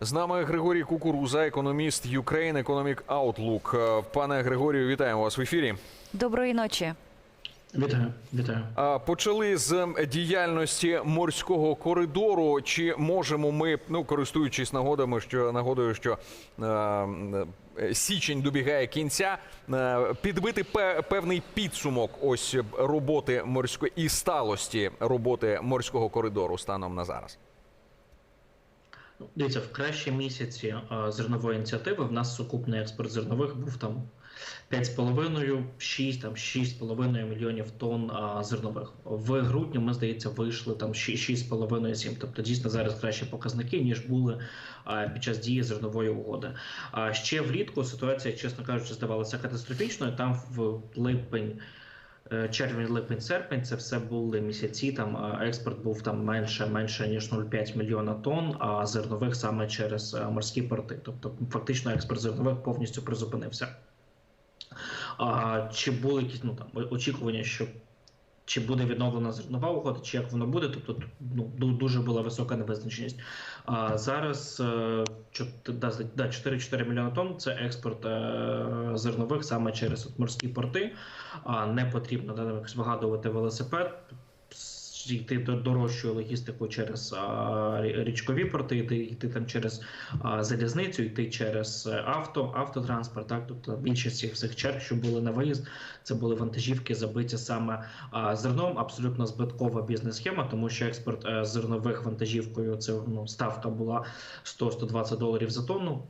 З нами Григорій Кукуруза, економіст Ukraine Economic Outlook. Е, Пане Григорію, вітаємо вас в ефірі. Доброї ночі. Вітаю, вітаю. Почали з діяльності морського коридору. Чи можемо ми, ну користуючись нагодами, що нагодою, що е, е, січень добігає кінця, е, підбити пе- певний підсумок ось роботи морської і сталості роботи морського коридору станом на зараз? Дивіться, в кращі місяці зернової ініціативи в нас сукупний експорт зернових був там 5,5, 6, там 6,5 мільйонів тонн зернових. В грудні ми, здається, вийшли там 6,5-7. Тобто дійсно зараз кращі показники, ніж були під час дії зернової угоди. А ще влітку ситуація, чесно кажучи, здавалася катастрофічною. Там в липень. Е, Червень, липень, серпень це все були місяці. Там е, експорт був там менше, менше ніж 0,5 мільйона тонн, а зернових саме через е, морські порти. Тобто, фактично, експорт зернових повністю призупинився. А чи були якісь ну там очікування, що чи буде відновлена зернова угода, чи як воно буде? Тобто ну дуже була висока невизначеність. А зараз е, чот- да, зда- да, 4-4 мільйони тонн це експорт е, зернових саме через морські порти. А не потрібно да, вигадувати велосипед. Йти до дорожчою логістику через річкові порти, йти, йти там через залізницю, йти через е, авто, автотранспорт. Так, тобто більшість цих всіх черг, що були на виїзд, це були вантажівки, забиті саме зерном. Абсолютно збиткова бізнес-схема, тому що експорт е, зернових вантажівкою це ну, ставка була 100-120 доларів за тонну.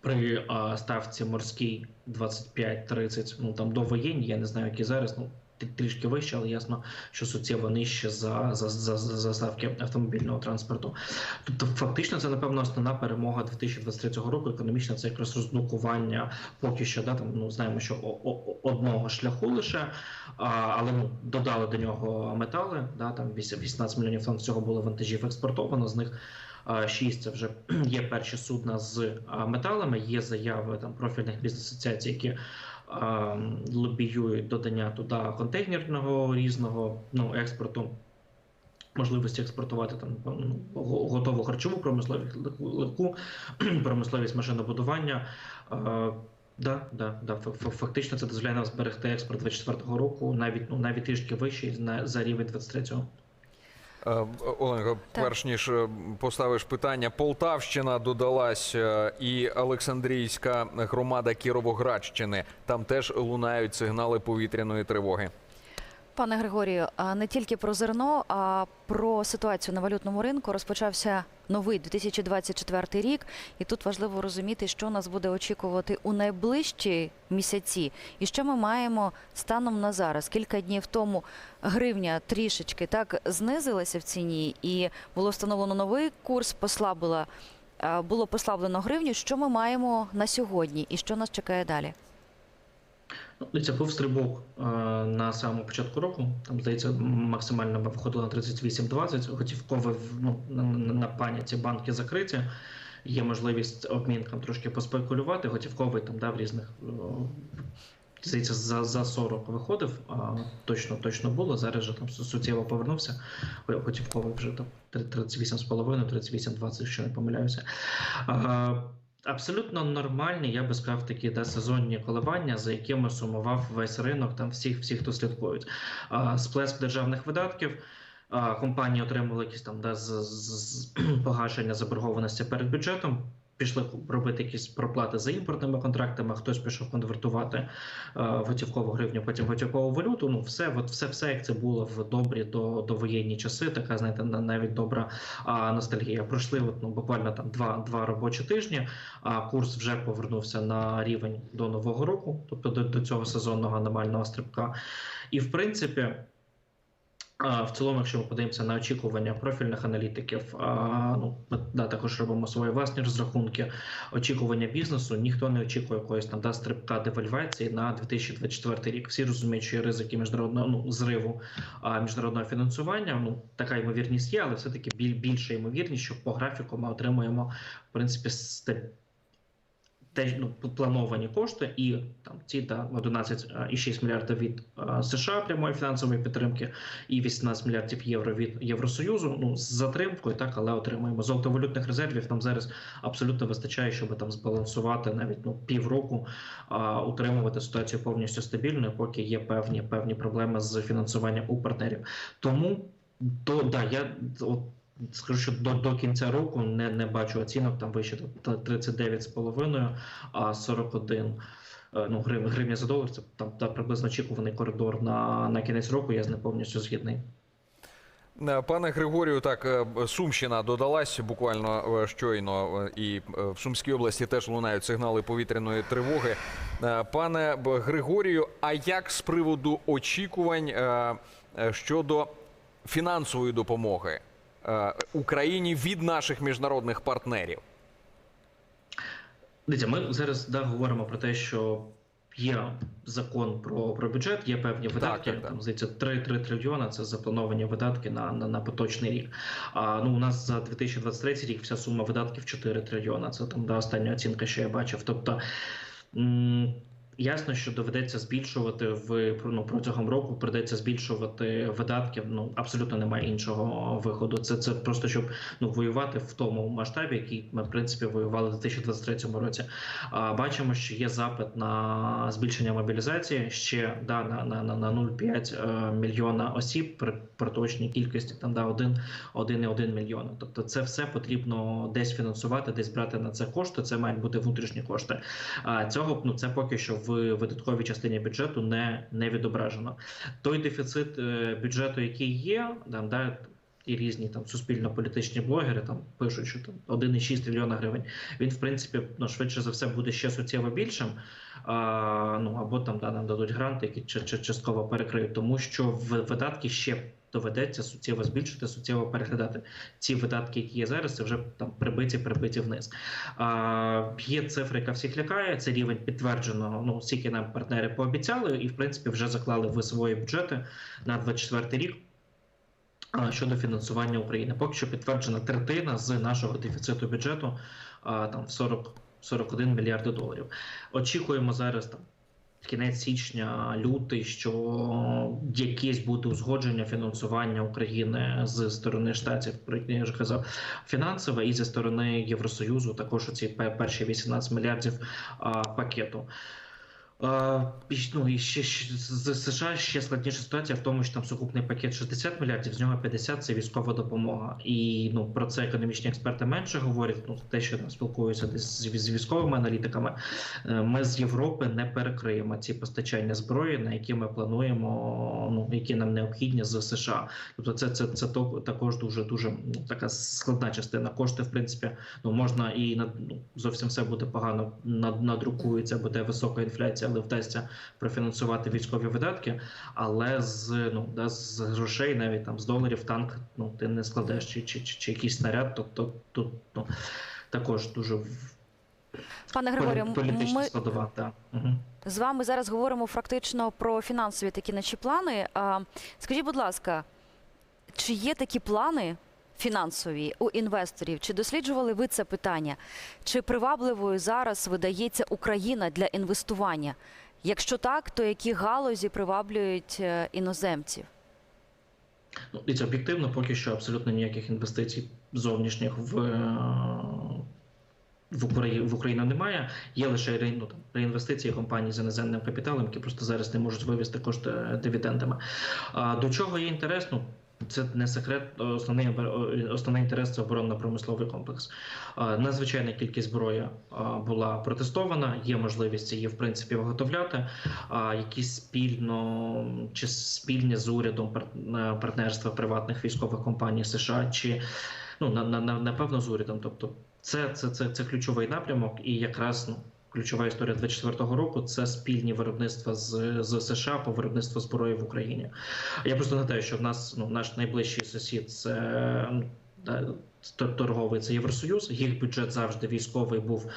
При а, ставці морській 25-30, ну там довоєнні, я не знаю, які зараз, ну трішки вище, але ясно, що суттєво нижче за, за, за, за ставки автомобільного транспорту. Тобто, фактично, це напевно основна перемога 2023 року. Економічна це якраз розблокування поки що. Да, там ну знаємо, що о- одного шляху лише, а, але ну додали до нього метали. Да, там 8 18 мільйонів тонн всього було вантажів експортовано. З них 6 це вже є перші судна з металами. Є заяви там профільних бізнес-асоціацій, які а, лобіюють додання туди контейнерного різного ну експорту. Можливості експортувати там ну, готову харчову промисловість, легку промисловість машинобудування. Е, Да, да, да. фа- фа- Фактично це дозволяє нам зберегти експорт 24-го року, навіть ну навіть трішки вищий за рівень 23-го. Е, Оленко, перш ніж е, поставиш питання, Полтавщина додалась е, і Олександрійська громада Кіровоградщини. Там теж лунають сигнали повітряної тривоги. Пане Григорію, не тільки про зерно, а про ситуацію на валютному ринку розпочався новий 2024 рік, і тут важливо розуміти, що нас буде очікувати у найближчі місяці, і що ми маємо станом на зараз. Кілька днів тому гривня трішечки так знизилася в ціні, і було встановлено новий курс, послабила було послаблено гривню. Що ми маємо на сьогодні, і що нас чекає далі? Ну, дивіться, був стрибок е, на самому початку року. Там здається, максимально ми виходили на 38-20. Готівкове ну, на, паніці банки закриті. Є можливість обмінкам трошки поспекулювати. Готівковий там да, в різних. е, Здається, за, за 40 виходив, а точно точно було. Зараз же там суттєво повернувся. Готівковий вже там 38,5, 38,20, якщо не помиляюся. А, Абсолютно нормальні, я би сказав, такі да, сезонні коливання, за якими сумував весь ринок, там всіх, всіх, хто слідкують. А, сплеск державних видатків. А, компанії отримали якісь там да, з, з, з погашення заборгованості перед бюджетом. Пішли робити якісь проплати за імпортними контрактами, хтось пішов конвертувати е, готівкову гривню, потім готівкову валюту. Ну, все, от все, все як це було в добрі до, до воєнні часи. Така, знаєте, на- навіть добра а, ностальгія. Пройшли от, ну, буквально там два, два робочі тижні. А курс вже повернувся на рівень до нового року, тобто до, до цього сезонного аномального стрибка. І в принципі. В цілому, якщо ми подивимося на очікування профільних аналітиків, ну ми да, також робимо свої власні розрахунки. Очікування бізнесу ніхто не очікує якоїсь там да, стрибка девальвації на 2024 рік. Всі розуміють, що є ризики міжнародного ну, зриву міжнародного фінансування. Ну така ймовірність є, але все таки біль, більша ймовірність, що по графіку ми отримуємо в принципі ста- те, ну, плановані кошти, і там ці та 11,6 мільярдів від е, США прямої фінансової підтримки, і 18 мільярдів євро від Євросоюзу. Ну з затримкою, так але отримуємо золотовалютних резервів. Нам зараз абсолютно вистачає, щоб там збалансувати навіть ну півроку, а, утримувати ситуацію повністю стабільною, поки є певні певні проблеми з фінансуванням у партнерів. Тому то да, я от. Скажу, що до, до кінця року не, не бачу оцінок там вище та 39,5, а 41 е, ну, грив, гривня за долар. Це там та приблизно очікуваний коридор на, на кінець року. Я з ним повністю згідний. Е, Пане Григорію, так е, Сумщина додалась буквально щойно, і в Сумській області теж лунають сигнали повітряної тривоги. Пане Григорію, а як з приводу очікувань щодо фінансової допомоги Україні від наших міжнародних партнерів? Дивіться, ми зараз да, говоримо про те, що є закон про, про бюджет, є певні видатки. так, так. Там здається 3-3 трильйона. Це заплановані видатки на, на, на поточний рік. А ну у нас за 2023 рік вся сума видатків 4 трильйона. Це там да, остання оцінка, що я бачив. Тобто. м, Ясно, що доведеться збільшувати в ну, протягом року. Придеться збільшувати видатки. Ну абсолютно немає іншого виходу. Це це просто щоб ну воювати в тому масштабі, який ми в принципі воювали в 2023 році. А бачимо, що є запит на збільшення мобілізації ще да на на, на, на 0,5 е, мільйона осіб при, при точній кількості там да 1, 1,1 мільйона. Тобто, це все потрібно десь фінансувати, десь брати на це кошти. Це мають бути внутрішні кошти. А цього ну це поки що в видатковій частині бюджету не, не відображено. Той дефіцит е, бюджету, який є, там да. І різні там суспільно-політичні блогери там пишуть, що там 1,6 трильйона гривень. Він, в принципі, ну швидше за все буде ще суттєво більшим. А, ну або там да, нам дадуть гранти, які частково перекриють, тому що в видатки ще доведеться суттєво збільшити, суттєво переглядати. Ці видатки, які є зараз, це вже там прибиті, прибиті вниз. А, є цифра, яка всіх лякає. Це рівень підтвердженого. Ну скільки нам партнери пообіцяли, і в принципі вже заклали в свої бюджети на 24 рік. Щодо фінансування України, поки що підтверджена третина з нашого дефіциту бюджету там в 40 41 мільярди доларів. Очікуємо зараз там кінець січня, лютий, що якесь буде узгодження фінансування України з сторони штатів, я вже казав, фінансове, і зі сторони Євросоюзу також ці перші 18 мільярдів пакету. Ну, і ще, з США ще складніша ситуація в тому, що там сукупний пакет 60 мільярдів, з нього 50 – це військова допомога. І ну про це економічні експерти менше говорять. Ну те, що там спілкуються з, військовими аналітиками. Е, Ми з Європи не перекриємо ці постачання зброї, на які ми плануємо, ну які нам необхідні з США. Тобто, це це, це також дуже дуже ну, така складна частина. Кошти, в принципі, ну можна і на ну, зовсім все буде погано над- надрукується, буде висока інфляція, але вдасться профінансувати військові видатки. Але з ну да, з грошей, навіть там з доларів, танк ну ти не складеш чи, чи, чи, чи якийсь снаряд. Тобто тут ну також дуже Пане Григорію, ми складова. Так. Угу. з вами зараз говоримо фактично про фінансові такі наші плани. А, Скажіть, будь ласка, чи є такі плани фінансові у інвесторів? Чи досліджували ви це питання? Чи привабливою зараз видається Україна для інвестування? Якщо так, то які галузі приваблюють е, іноземців? Ну, і це об'єктивно, поки що абсолютно ніяких інвестицій зовнішніх в, е, в, Україну, в Україну немає. Є лише ну, там, реінвестиції компаній з іноземним капіталом, які просто зараз не можуть вивести кошти е, дивідендами. А до чого є інтерес? Ну, це не секрет. Основний основний інтерес це оборонно-промисловий комплекс. Надзвичайна кількість зброї була протестована. Є можливість її в принципі виготовляти. Якісь спільно чи спільні з урядом е, партнерства приватних військових компаній США, чи ну на, на напевно з урядом. Тобто, це, це, це, це ключовий напрямок, і якраз ну. Ключова історія 24-го року це спільні виробництва з, з США по виробництву зброї в Україні. Я просто нагадаю, що в нас ну наш найближчий сусід це ну, торговий це Євросоюз. Їх бюджет завжди військовий був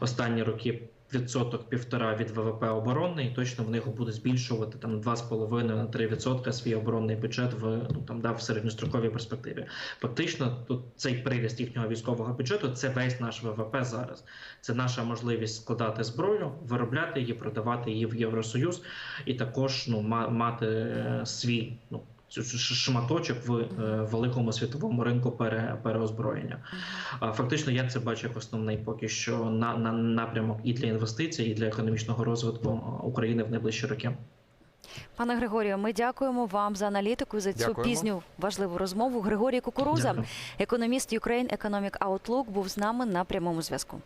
останні роки відсоток півтора від ВВП оборонний, точно вони його будуть збільшувати там 2,5 на 3 відсотка свій оборонний бюджет в ну там да в середньостроковій перспективі. Фактично, тут цей приріст їхнього військового бюджету це весь наш ВВП зараз. Це наша можливість складати зброю, виробляти її, продавати її в Євросоюз, і також ну ма- мати е, свій ну. Шматочок в е, великому світовому ринку пере, переозброєння. Фактично, я це бачу як основний поки що на, на напрямок і для інвестицій, і для економічного розвитку України в найближчі роки. Пане Григорію, ми дякуємо вам за аналітику за цю Дякуємо. пізню важливу розмову. Григорій Кукуруза, Дякую. економіст Ukraine Economic Outlook, був з нами на прямому зв'язку.